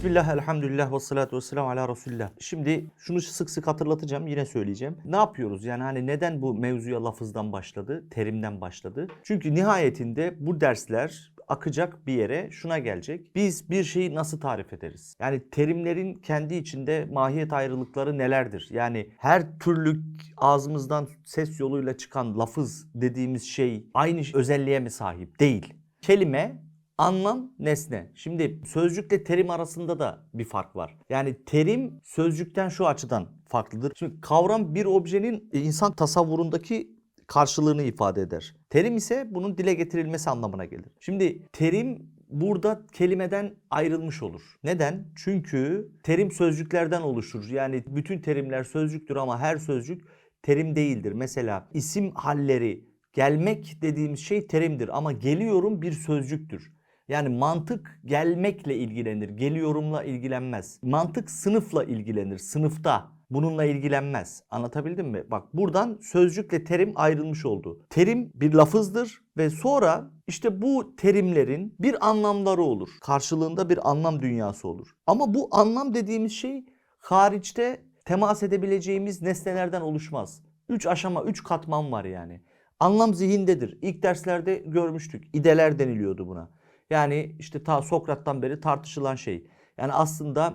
Bismillah, elhamdülillah ve salatu ve selamu ala Resulullah. Şimdi şunu sık sık hatırlatacağım, yine söyleyeceğim. Ne yapıyoruz? Yani hani neden bu mevzuya lafızdan başladı, terimden başladı? Çünkü nihayetinde bu dersler akacak bir yere şuna gelecek. Biz bir şeyi nasıl tarif ederiz? Yani terimlerin kendi içinde mahiyet ayrılıkları nelerdir? Yani her türlü ağzımızdan ses yoluyla çıkan lafız dediğimiz şey aynı özelliğe mi sahip? Değil. Kelime Anlam, nesne. Şimdi sözcükle terim arasında da bir fark var. Yani terim sözcükten şu açıdan farklıdır. Şimdi kavram bir objenin insan tasavvurundaki karşılığını ifade eder. Terim ise bunun dile getirilmesi anlamına gelir. Şimdi terim burada kelimeden ayrılmış olur. Neden? Çünkü terim sözcüklerden oluşur. Yani bütün terimler sözcüktür ama her sözcük terim değildir. Mesela isim halleri, gelmek dediğimiz şey terimdir ama geliyorum bir sözcüktür. Yani mantık gelmekle ilgilenir, geliyorumla ilgilenmez. Mantık sınıfla ilgilenir, sınıfta. Bununla ilgilenmez. Anlatabildim mi? Bak buradan sözcükle terim ayrılmış oldu. Terim bir lafızdır ve sonra işte bu terimlerin bir anlamları olur. Karşılığında bir anlam dünyası olur. Ama bu anlam dediğimiz şey hariçte temas edebileceğimiz nesnelerden oluşmaz. Üç aşama, üç katman var yani. Anlam zihindedir. İlk derslerde görmüştük. İdeler deniliyordu buna. Yani işte ta Sokrat'tan beri tartışılan şey. Yani aslında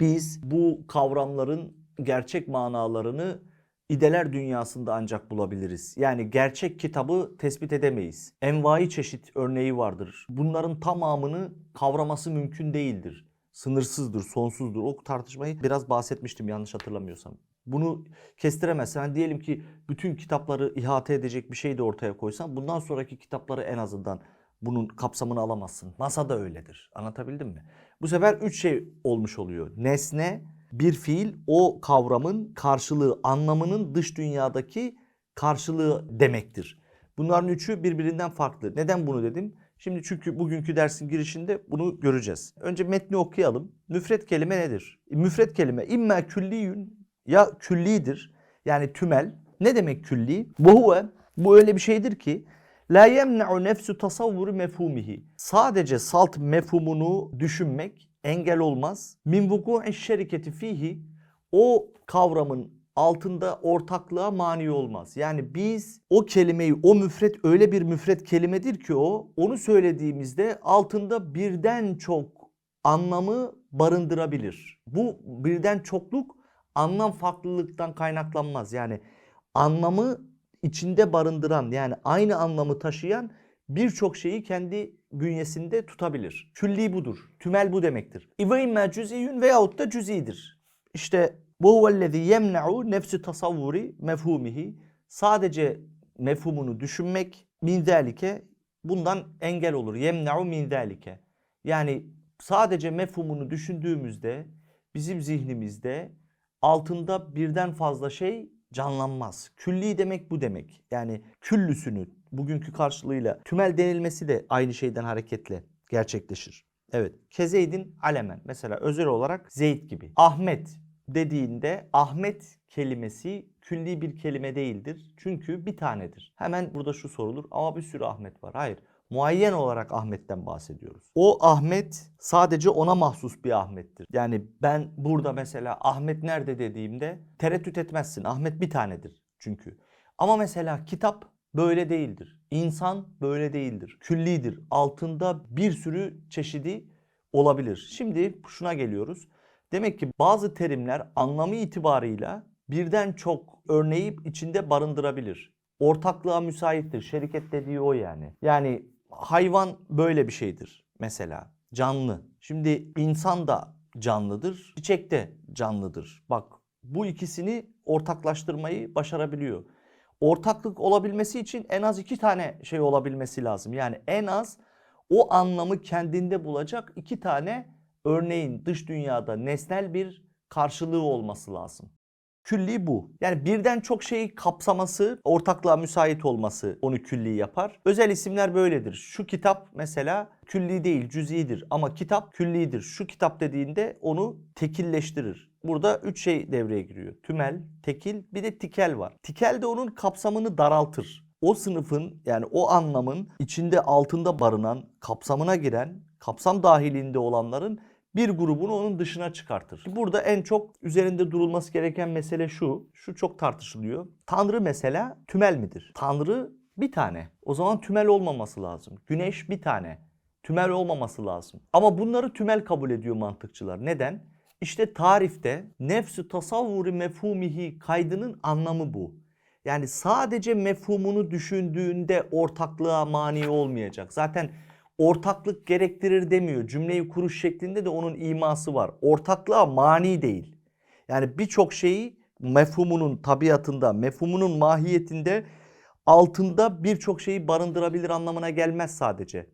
biz bu kavramların gerçek manalarını ideler dünyasında ancak bulabiliriz. Yani gerçek kitabı tespit edemeyiz. Envai çeşit örneği vardır. Bunların tamamını kavraması mümkün değildir. Sınırsızdır, sonsuzdur. O tartışmayı biraz bahsetmiştim yanlış hatırlamıyorsam. Bunu kestiremezsen yani diyelim ki bütün kitapları ihate edecek bir şey de ortaya koysan bundan sonraki kitapları en azından bunun kapsamını alamazsın. NASA da öyledir. Anlatabildim mi? Bu sefer üç şey olmuş oluyor. Nesne, bir fiil o kavramın karşılığı, anlamının dış dünyadaki karşılığı demektir. Bunların üçü birbirinden farklı. Neden bunu dedim? Şimdi çünkü bugünkü dersin girişinde bunu göreceğiz. Önce metni okuyalım. Müfret kelime nedir? Müfret kelime imma külliyün ya küllidir yani tümel. Ne demek külli? Bu bu öyle bir şeydir ki La yemne'u nefsu tasavvuru mefhumihi. Sadece salt mefhumunu düşünmek engel olmaz. Min vuku'i şeriketi fihi o kavramın altında ortaklığa mani olmaz. Yani biz o kelimeyi, o müfret öyle bir müfret kelimedir ki o, onu söylediğimizde altında birden çok anlamı barındırabilir. Bu birden çokluk anlam farklılıktan kaynaklanmaz. Yani anlamı içinde barındıran yani aynı anlamı taşıyan birçok şeyi kendi bünyesinde tutabilir. Külli budur. Tümel bu demektir. İve imme cüz'iyyün veyahut da cüz'idir. İşte bu huvellezî yemne'u nefsi tasavvuri mefhumihi. Sadece mefhumunu düşünmek min bundan engel olur. Yemne'u min. Yani sadece mefhumunu düşündüğümüzde bizim zihnimizde altında birden fazla şey canlanmaz. Külli demek bu demek. Yani küllüsünü bugünkü karşılığıyla tümel denilmesi de aynı şeyden hareketle gerçekleşir. Evet. Kezeydin alemen. Mesela özel olarak Zeyd gibi. Ahmet dediğinde Ahmet kelimesi külli bir kelime değildir. Çünkü bir tanedir. Hemen burada şu sorulur ama bir sürü Ahmet var. Hayır. Muayyen olarak Ahmet'ten bahsediyoruz. O Ahmet sadece ona mahsus bir Ahmet'tir. Yani ben burada mesela Ahmet nerede dediğimde tereddüt etmezsin. Ahmet bir tanedir çünkü. Ama mesela kitap böyle değildir. İnsan böyle değildir. Küllidir. Altında bir sürü çeşidi olabilir. Şimdi şuna geliyoruz. Demek ki bazı terimler anlamı itibarıyla birden çok örneği içinde barındırabilir. Ortaklığa müsaittir. Şeriket dediği o yani. Yani hayvan böyle bir şeydir mesela. Canlı. Şimdi insan da canlıdır, çiçek de canlıdır. Bak bu ikisini ortaklaştırmayı başarabiliyor. Ortaklık olabilmesi için en az iki tane şey olabilmesi lazım. Yani en az o anlamı kendinde bulacak iki tane örneğin dış dünyada nesnel bir karşılığı olması lazım. Külli bu. Yani birden çok şeyi kapsaması, ortaklığa müsait olması onu külli yapar. Özel isimler böyledir. Şu kitap mesela külli değil, cüz'idir ama kitap küllidir. Şu kitap dediğinde onu tekilleştirir. Burada üç şey devreye giriyor. Tümel, tekil, bir de tikel var. Tikel de onun kapsamını daraltır. O sınıfın yani o anlamın içinde altında barınan, kapsamına giren, kapsam dahilinde olanların bir grubunu onun dışına çıkartır. Burada en çok üzerinde durulması gereken mesele şu. Şu çok tartışılıyor. Tanrı mesela tümel midir? Tanrı bir tane. O zaman tümel olmaması lazım. Güneş bir tane. Tümel olmaması lazım. Ama bunları tümel kabul ediyor mantıkçılar. Neden? İşte tarifte nefsü tasavvuri mefhumihi kaydının anlamı bu. Yani sadece mefhumunu düşündüğünde ortaklığa mani olmayacak. Zaten ortaklık gerektirir demiyor. Cümleyi kuruş şeklinde de onun iması var. Ortaklığa mani değil. Yani birçok şeyi mefhumunun tabiatında, mefhumunun mahiyetinde altında birçok şeyi barındırabilir anlamına gelmez sadece.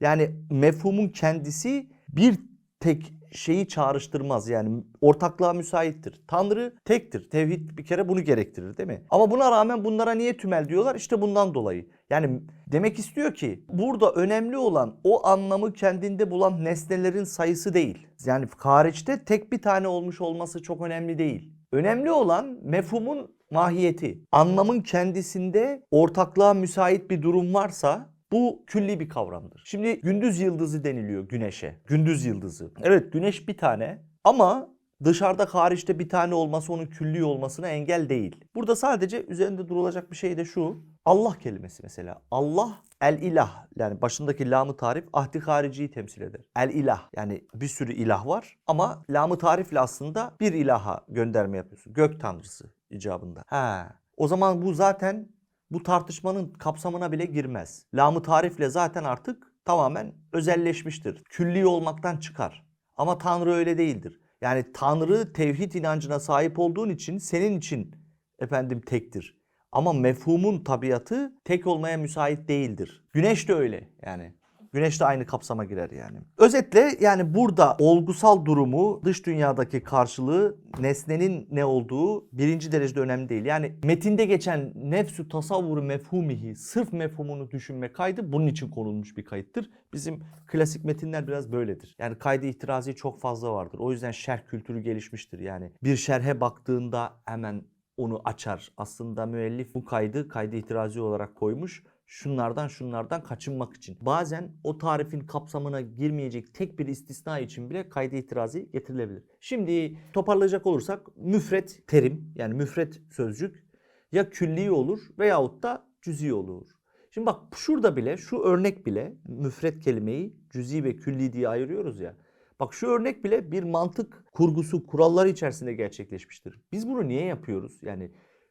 Yani mefhumun kendisi bir tek şeyi çağrıştırmaz. Yani ortaklığa müsaittir. Tanrı tektir. Tevhid bir kere bunu gerektirir değil mi? Ama buna rağmen bunlara niye tümel diyorlar? İşte bundan dolayı. Yani demek istiyor ki burada önemli olan o anlamı kendinde bulan nesnelerin sayısı değil. Yani hariçte tek bir tane olmuş olması çok önemli değil. Önemli olan mefhumun mahiyeti. Anlamın kendisinde ortaklığa müsait bir durum varsa bu külli bir kavramdır. Şimdi gündüz yıldızı deniliyor güneşe. Gündüz yıldızı. Evet güneş bir tane ama dışarıda hariçte bir tane olması onun külli olmasına engel değil. Burada sadece üzerinde durulacak bir şey de şu. Allah kelimesi mesela. Allah el ilah yani başındaki lamı tarif ahdi hariciyi temsil eder. El ilah yani bir sürü ilah var ama lamı tarifle aslında bir ilaha gönderme yapıyorsun. Gök tanrısı icabında. Ha. O zaman bu zaten bu tartışmanın kapsamına bile girmez. Lamı tarifle zaten artık tamamen özelleşmiştir. Külli olmaktan çıkar. Ama Tanrı öyle değildir. Yani Tanrı tevhid inancına sahip olduğun için senin için efendim tektir. Ama mefhumun tabiatı tek olmaya müsait değildir. Güneş de öyle yani. Güneş de aynı kapsama girer yani. Özetle yani burada olgusal durumu, dış dünyadaki karşılığı, nesnenin ne olduğu birinci derecede önemli değil. Yani metinde geçen nefsü tasavvuru mefhumihi, sırf mefhumunu düşünme kaydı bunun için konulmuş bir kayıttır. Bizim klasik metinler biraz böyledir. Yani kaydı itirazi çok fazla vardır. O yüzden şerh kültürü gelişmiştir. Yani bir şerhe baktığında hemen onu açar. Aslında müellif bu kaydı kaydı itirazi olarak koymuş şunlardan şunlardan kaçınmak için. Bazen o tarifin kapsamına girmeyecek tek bir istisna için bile kaydı itirazi getirilebilir. Şimdi toparlayacak olursak müfret terim yani müfret sözcük ya külli olur veyahut da cüzi olur. Şimdi bak şurada bile şu örnek bile müfret kelimeyi cüzi ve külli diye ayırıyoruz ya. Bak şu örnek bile bir mantık kurgusu, kuralları içerisinde gerçekleşmiştir. Biz bunu niye yapıyoruz? Yani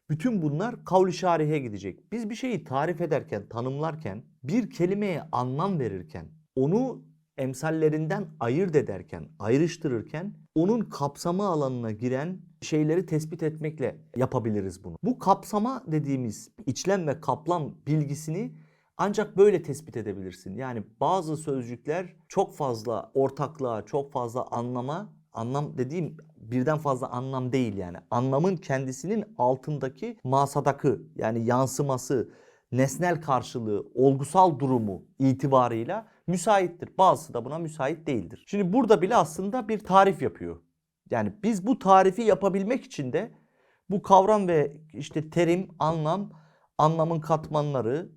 bütün bunlar kavli şarihe gidecek. Biz bir şeyi tarif ederken, tanımlarken, bir kelimeye anlam verirken, onu emsallerinden ayırt ederken, ayrıştırırken onun kapsama alanına giren şeyleri tespit etmekle yapabiliriz bunu. Bu kapsama dediğimiz içlem ve kaplam bilgisini ancak böyle tespit edebilirsin. Yani bazı sözcükler çok fazla ortaklığa, çok fazla anlama, anlam dediğim birden fazla anlam değil yani. Anlamın kendisinin altındaki masadakı yani yansıması, nesnel karşılığı, olgusal durumu itibarıyla müsaittir. Bazısı da buna müsait değildir. Şimdi burada bile aslında bir tarif yapıyor. Yani biz bu tarifi yapabilmek için de bu kavram ve işte terim, anlam, anlamın katmanları,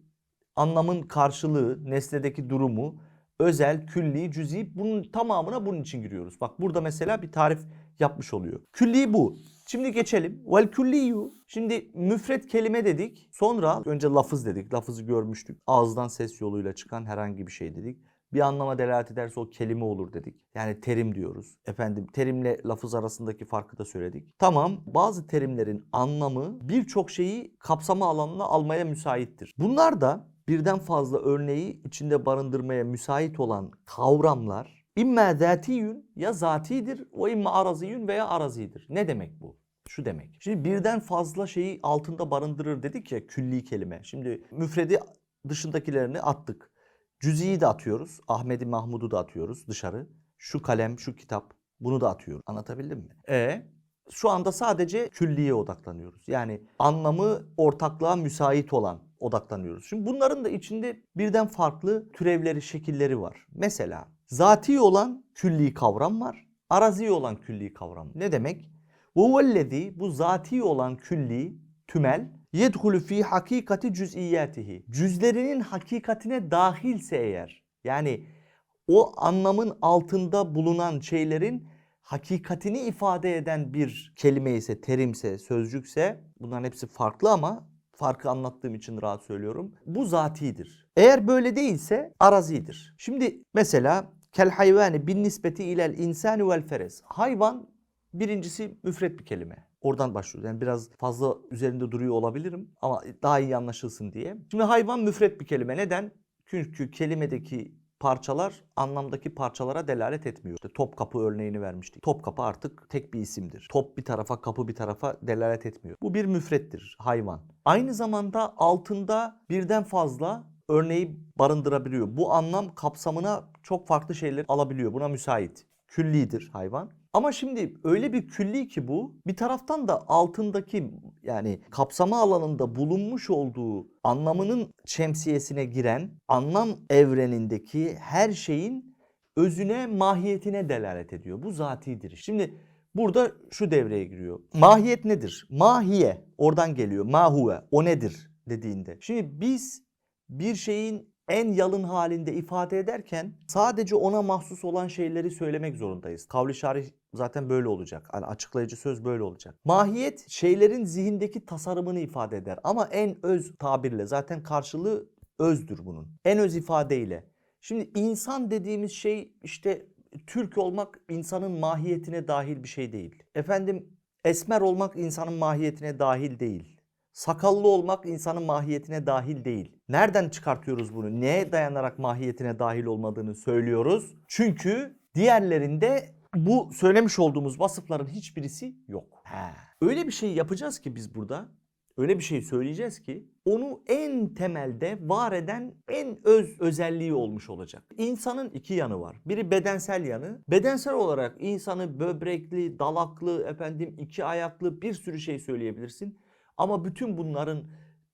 anlamın karşılığı, nesnedeki durumu, özel, külli, cüzi bunun tamamına bunun için giriyoruz. Bak burada mesela bir tarif yapmış oluyor. Külli bu. Şimdi geçelim. Vel külliyu. Şimdi müfret kelime dedik. Sonra önce lafız dedik. Lafızı görmüştük. Ağızdan ses yoluyla çıkan herhangi bir şey dedik. Bir anlama delalet ederse o kelime olur dedik. Yani terim diyoruz. Efendim terimle lafız arasındaki farkı da söyledik. Tamam bazı terimlerin anlamı birçok şeyi kapsama alanına almaya müsaittir. Bunlar da birden fazla örneği içinde barındırmaya müsait olan kavramlar İmme zatiyün ya zatidir ve imme araziyün veya arazidir. Ne demek bu? Şu demek. Şimdi birden fazla şeyi altında barındırır dedik ya külli kelime. Şimdi müfredi dışındakilerini attık. Cüziyi de atıyoruz. Ahmedi Mahmud'u da atıyoruz dışarı. Şu kalem, şu kitap bunu da atıyoruz. Anlatabildim mi? E şu anda sadece külliye odaklanıyoruz. Yani anlamı ortaklığa müsait olan odaklanıyoruz. Şimdi bunların da içinde birden farklı türevleri, şekilleri var. Mesela zati olan külli kavram var. Arazi olan külli kavram. Ne demek? Vuvellezi bu zati olan külli, tümel, yedhulü fi hakikati cüz'iyatihi. Cüzlerinin hakikatine dahilse eğer, yani o anlamın altında bulunan şeylerin hakikatini ifade eden bir kelime ise, terimse, sözcükse bunların hepsi farklı ama farkı anlattığım için rahat söylüyorum. Bu zatidir. Eğer böyle değilse arazidir. Şimdi mesela kel hayvani bin nispeti ilel insani vel ferez. Hayvan birincisi müfret bir kelime. Oradan başlıyoruz. Yani biraz fazla üzerinde duruyor olabilirim ama daha iyi anlaşılsın diye. Şimdi hayvan müfret bir kelime. Neden? Çünkü kelimedeki parçalar anlamdaki parçalara delalet etmiyor. İşte Topkapı örneğini vermiştik. Topkapı artık tek bir isimdir. Top bir tarafa, kapı bir tarafa delalet etmiyor. Bu bir müfrettir, hayvan. Aynı zamanda altında birden fazla örneği barındırabiliyor. Bu anlam kapsamına çok farklı şeyler alabiliyor. Buna müsait. Küllidir hayvan. Ama şimdi öyle bir külli ki bu bir taraftan da altındaki yani kapsama alanında bulunmuş olduğu anlamının şemsiyesine giren anlam evrenindeki her şeyin özüne mahiyetine delalet ediyor. Bu zatidir. Şimdi burada şu devreye giriyor. Mahiyet nedir? Mahiye oradan geliyor. Mahuve o nedir dediğinde. Şimdi biz bir şeyin en yalın halinde ifade ederken sadece ona mahsus olan şeyleri söylemek zorundayız. Kavli şarih zaten böyle olacak. Yani açıklayıcı söz böyle olacak. Mahiyet şeylerin zihindeki tasarımını ifade eder ama en öz tabirle zaten karşılığı özdür bunun. En öz ifadeyle. Şimdi insan dediğimiz şey işte Türk olmak insanın mahiyetine dahil bir şey değil. Efendim esmer olmak insanın mahiyetine dahil değil. Sakallı olmak insanın mahiyetine dahil değil. Nereden çıkartıyoruz bunu? Neye dayanarak mahiyetine dahil olmadığını söylüyoruz? Çünkü diğerlerinde bu söylemiş olduğumuz vasıfların hiçbirisi yok. He. Öyle bir şey yapacağız ki biz burada. Öyle bir şey söyleyeceğiz ki onu en temelde var eden en öz özelliği olmuş olacak. İnsanın iki yanı var. Biri bedensel yanı. Bedensel olarak insanı böbrekli, dalaklı, efendim iki ayaklı bir sürü şey söyleyebilirsin. Ama bütün bunların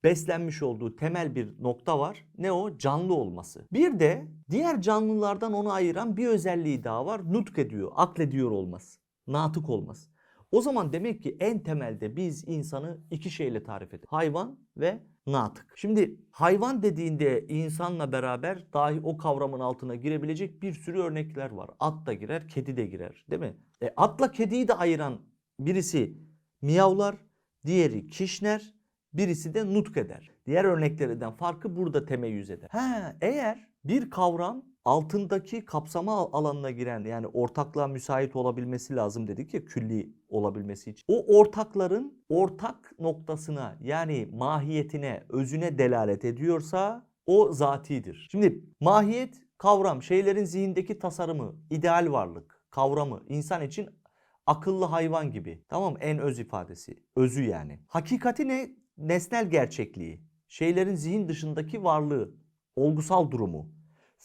beslenmiş olduğu temel bir nokta var. Ne o? Canlı olması. Bir de diğer canlılardan onu ayıran bir özelliği daha var. Nutk ediyor, aklediyor olması. Natık olması. O zaman demek ki en temelde biz insanı iki şeyle tarif ediyoruz. Hayvan ve natık. Şimdi hayvan dediğinde insanla beraber dahi o kavramın altına girebilecek bir sürü örnekler var. At da girer, kedi de girer değil mi? E, atla kediyi de ayıran birisi miyavlar, diğeri kişner, birisi de nutk eder. Diğer örneklerinden farkı burada temeyyüz eder. Ha, eğer bir kavram altındaki kapsama al- alanına giren yani ortaklığa müsait olabilmesi lazım dedik ya külli olabilmesi için. O ortakların ortak noktasına yani mahiyetine, özüne delalet ediyorsa o zatidir. Şimdi mahiyet kavram, şeylerin zihindeki tasarımı, ideal varlık, kavramı insan için akıllı hayvan gibi. Tamam? En öz ifadesi. Özü yani. Hakikati ne? Nesnel gerçekliği. Şeylerin zihin dışındaki varlığı. Olgusal durumu.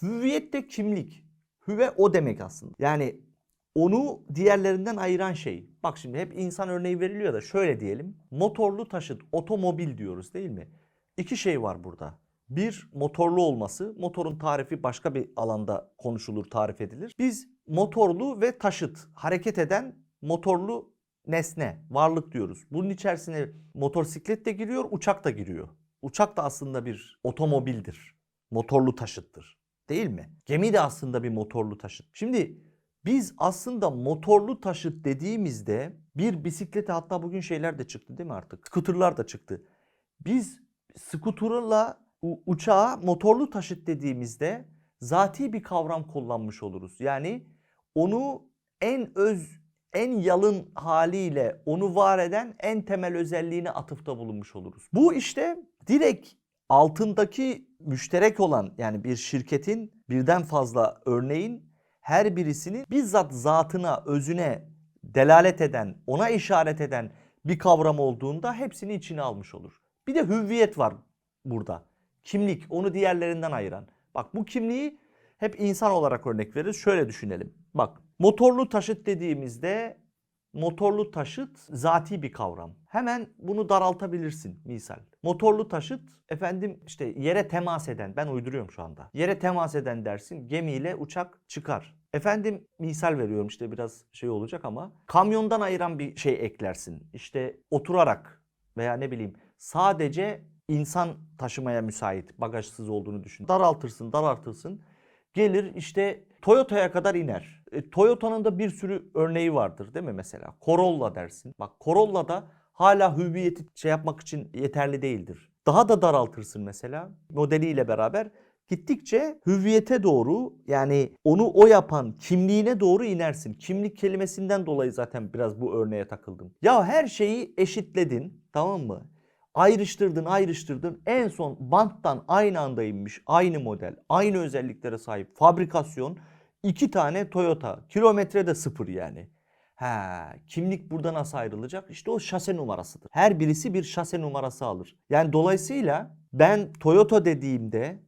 Hüviyet de kimlik. Hüve o demek aslında. Yani onu diğerlerinden ayıran şey. Bak şimdi hep insan örneği veriliyor da şöyle diyelim. Motorlu taşıt, otomobil diyoruz değil mi? İki şey var burada. Bir motorlu olması, motorun tarifi başka bir alanda konuşulur, tarif edilir. Biz motorlu ve taşıt, hareket eden motorlu nesne, varlık diyoruz. Bunun içerisine motosiklet de giriyor, uçak da giriyor. Uçak da aslında bir otomobildir. Motorlu taşıttır. Değil mi? Gemi de aslında bir motorlu taşıt. Şimdi biz aslında motorlu taşıt dediğimizde bir bisiklete hatta bugün şeyler de çıktı değil mi artık? Skuterlar da çıktı. Biz skuterla u- uçağa motorlu taşıt dediğimizde zati bir kavram kullanmış oluruz. Yani onu en öz, en yalın haliyle onu var eden en temel özelliğine atıfta bulunmuş oluruz. Bu işte direkt altındaki müşterek olan yani bir şirketin birden fazla örneğin her birisini bizzat zatına, özüne delalet eden, ona işaret eden bir kavram olduğunda hepsini içine almış olur. Bir de hüviyet var burada. Kimlik, onu diğerlerinden ayıran. Bak bu kimliği hep insan olarak örnek veririz. Şöyle düşünelim. Bak motorlu taşıt dediğimizde motorlu taşıt zati bir kavram. Hemen bunu daraltabilirsin misal. Motorlu taşıt efendim işte yere temas eden ben uyduruyorum şu anda. Yere temas eden dersin gemiyle uçak çıkar. Efendim misal veriyorum işte biraz şey olacak ama kamyondan ayıran bir şey eklersin. İşte oturarak veya ne bileyim sadece insan taşımaya müsait bagajsız olduğunu düşün. Daraltırsın daraltırsın. gelir işte Toyota'ya kadar iner. E, Toyota'nın da bir sürü örneği vardır değil mi mesela? Corolla dersin. Bak Corolla da hala hüviyeti şey yapmak için yeterli değildir. Daha da daraltırsın mesela modeliyle beraber gittikçe hüviyete doğru yani onu o yapan kimliğine doğru inersin. Kimlik kelimesinden dolayı zaten biraz bu örneğe takıldım. Ya her şeyi eşitledin tamam mı? Ayrıştırdın ayrıştırdın en son banttan aynı anda inmiş aynı model aynı özelliklere sahip fabrikasyon iki tane Toyota kilometre de sıfır yani. Ha, kimlik burada nasıl ayrılacak? İşte o şase numarasıdır. Her birisi bir şase numarası alır. Yani dolayısıyla ben Toyota dediğimde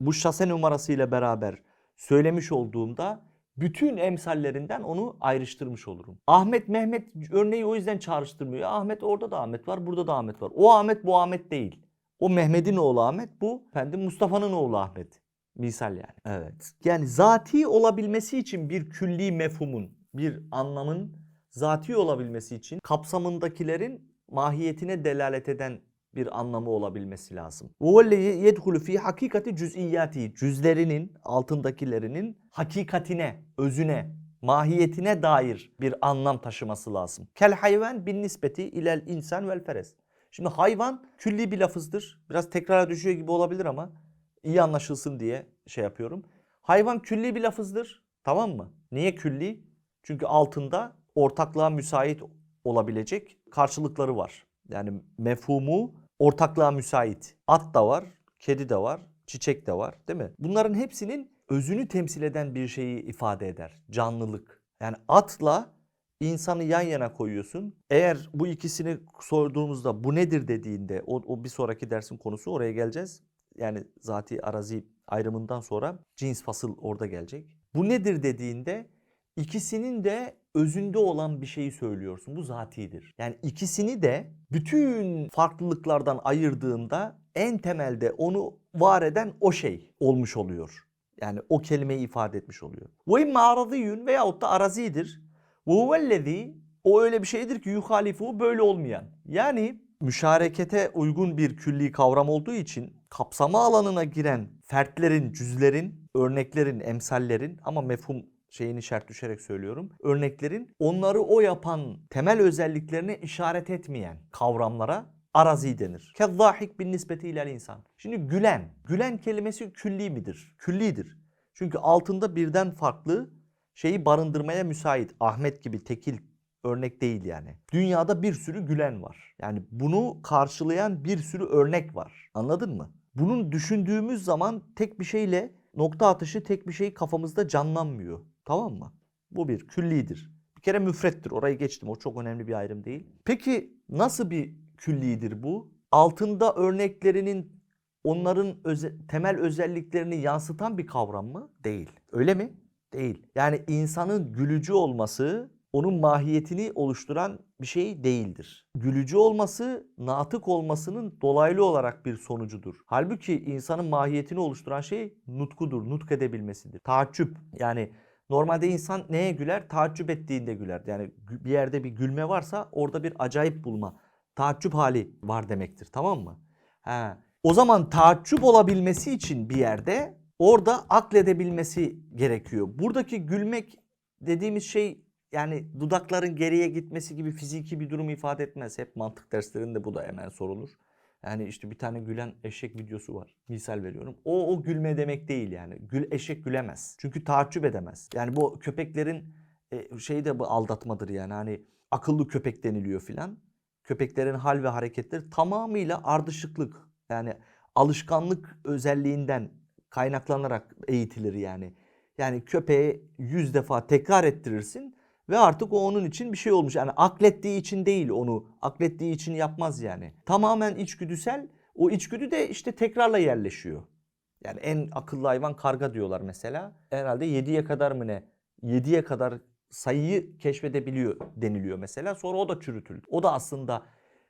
bu şase numarasıyla beraber söylemiş olduğumda bütün emsallerinden onu ayrıştırmış olurum. Ahmet Mehmet örneği o yüzden çağrıştırmıyor. Ahmet orada da Ahmet var, burada da Ahmet var. O Ahmet bu Ahmet değil. O Mehmet'in oğlu Ahmet, bu efendim Mustafa'nın oğlu Ahmet. Misal yani. Evet. Yani zati olabilmesi için bir külli mefhumun, bir anlamın zati olabilmesi için kapsamındakilerin mahiyetine delalet eden bir anlamı olabilmesi lazım. وَوَلَّ يَدْخُلُ ف۪ي hakikati cüz'iyati Cüzlerinin, altındakilerinin hakikatine, özüne, mahiyetine dair bir anlam taşıması lazım. Kel hayvan bin nispeti ilel insan vel feres. Şimdi hayvan külli bir lafızdır. Biraz tekrara düşüyor gibi olabilir ama iyi anlaşılsın diye şey yapıyorum. Hayvan külli bir lafızdır. Tamam mı? Niye külli? Çünkü altında ortaklığa müsait olabilecek karşılıkları var. Yani mefhumu ortaklığa müsait. At da var, kedi de var, çiçek de var değil mi? Bunların hepsinin özünü temsil eden bir şeyi ifade eder. Canlılık. Yani atla insanı yan yana koyuyorsun. Eğer bu ikisini sorduğumuzda bu nedir dediğinde o, o bir sonraki dersin konusu oraya geleceğiz. Yani zati arazi ayrımından sonra cins fasıl orada gelecek. Bu nedir dediğinde ikisinin de özünde olan bir şeyi söylüyorsun. Bu zatidir. Yani ikisini de bütün farklılıklardan ayırdığında en temelde onu var eden o şey olmuş oluyor. Yani o kelimeyi ifade etmiş oluyor. Ve imma araziyun veyahut da arazidir. Ve huvellezî o öyle bir şeydir ki yuhalifu böyle olmayan. Yani müşarekete uygun bir külli kavram olduğu için kapsama alanına giren fertlerin, cüzlerin, örneklerin, emsallerin ama mefhum şeyini şart düşerek söylüyorum. Örneklerin onları o yapan temel özelliklerine işaret etmeyen kavramlara arazi denir. Kezzahik bin nispeti ilel insan. Şimdi gülen. Gülen kelimesi külli midir? Küllidir. Çünkü altında birden farklı şeyi barındırmaya müsait. Ahmet gibi tekil örnek değil yani. Dünyada bir sürü gülen var. Yani bunu karşılayan bir sürü örnek var. Anladın mı? Bunun düşündüğümüz zaman tek bir şeyle nokta atışı tek bir şey kafamızda canlanmıyor. Tamam mı? Bu bir küllidir. Bir kere müfrettir. Orayı geçtim. O çok önemli bir ayrım değil. Peki nasıl bir küllidir bu? Altında örneklerinin onların öze- temel özelliklerini yansıtan bir kavram mı? Değil. Öyle mi? Değil. Yani insanın gülücü olması onun mahiyetini oluşturan bir şey değildir. Gülücü olması natık olmasının dolaylı olarak bir sonucudur. Halbuki insanın mahiyetini oluşturan şey nutkudur, nutk edebilmesidir. Taaccüp yani normalde insan neye güler? Taaccüp ettiğinde güler. Yani bir yerde bir gülme varsa orada bir acayip bulma, taaccüp hali var demektir tamam mı? Ha. O zaman taaccüp olabilmesi için bir yerde orada akledebilmesi gerekiyor. Buradaki gülmek dediğimiz şey yani dudakların geriye gitmesi gibi fiziki bir durum ifade etmez. Hep mantık derslerinde bu da hemen sorulur. Yani işte bir tane gülen eşek videosu var. Misal veriyorum. O o gülme demek değil yani. Gül eşek gülemez. Çünkü taaccüp edemez. Yani bu köpeklerin e, şey de bu aldatmadır yani. Hani akıllı köpek deniliyor filan. Köpeklerin hal ve hareketleri tamamıyla ardışıklık. Yani alışkanlık özelliğinden kaynaklanarak eğitilir yani. Yani köpeğe yüz defa tekrar ettirirsin ve artık o onun için bir şey olmuş. Yani aklettiği için değil onu. Aklettiği için yapmaz yani. Tamamen içgüdüsel. O içgüdü de işte tekrarla yerleşiyor. Yani en akıllı hayvan karga diyorlar mesela. Herhalde 7'ye kadar mı ne? 7'ye kadar sayıyı keşfedebiliyor deniliyor mesela. Sonra o da çürütüldü. O da aslında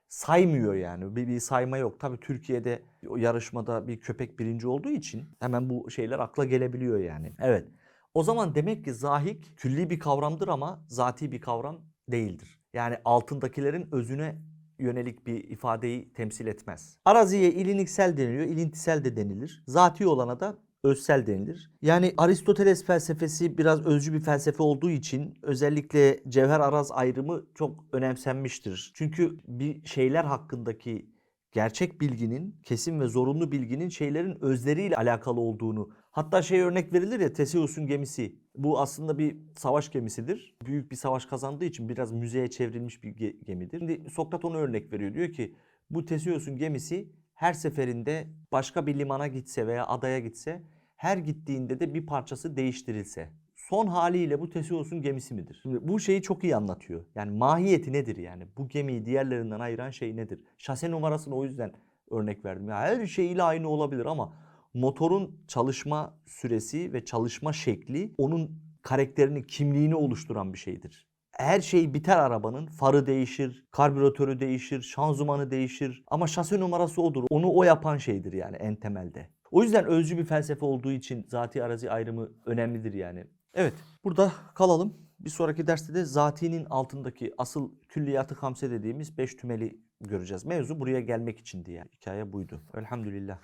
saymıyor yani. Bir, bir sayma yok. Tabii Türkiye'de o yarışmada bir köpek birinci olduğu için hemen bu şeyler akla gelebiliyor yani. Evet. O zaman demek ki zahik külli bir kavramdır ama zati bir kavram değildir. Yani altındakilerin özüne yönelik bir ifadeyi temsil etmez. Araziye iliniksel deniliyor, ilintisel de denilir. Zati olana da özsel denilir. Yani Aristoteles felsefesi biraz özcü bir felsefe olduğu için özellikle cevher araz ayrımı çok önemsenmiştir. Çünkü bir şeyler hakkındaki gerçek bilginin, kesin ve zorunlu bilginin şeylerin özleriyle alakalı olduğunu. Hatta şey örnek verilir ya Teseus'un gemisi. Bu aslında bir savaş gemisidir. Büyük bir savaş kazandığı için biraz müzeye çevrilmiş bir ge- gemidir. Şimdi Sokrat onu örnek veriyor. Diyor ki bu Teseus'un gemisi her seferinde başka bir limana gitse veya adaya gitse her gittiğinde de bir parçası değiştirilse son haliyle bu Teseus'un gemisi midir? Şimdi bu şeyi çok iyi anlatıyor. Yani mahiyeti nedir yani? Bu gemiyi diğerlerinden ayıran şey nedir? Şase numarasını o yüzden örnek verdim. Ya her şeyiyle aynı olabilir ama motorun çalışma süresi ve çalışma şekli onun karakterini, kimliğini oluşturan bir şeydir. Her şey biter arabanın. Farı değişir, karbüratörü değişir, şanzımanı değişir. Ama şase numarası odur. Onu o yapan şeydir yani en temelde. O yüzden özcü bir felsefe olduğu için zati arazi ayrımı önemlidir yani. Evet burada kalalım. Bir sonraki derste de zatinin altındaki asıl külliyatı hamse dediğimiz beş tümeli göreceğiz. Mevzu buraya gelmek içindi yani. Hikaye buydu. Elhamdülillah.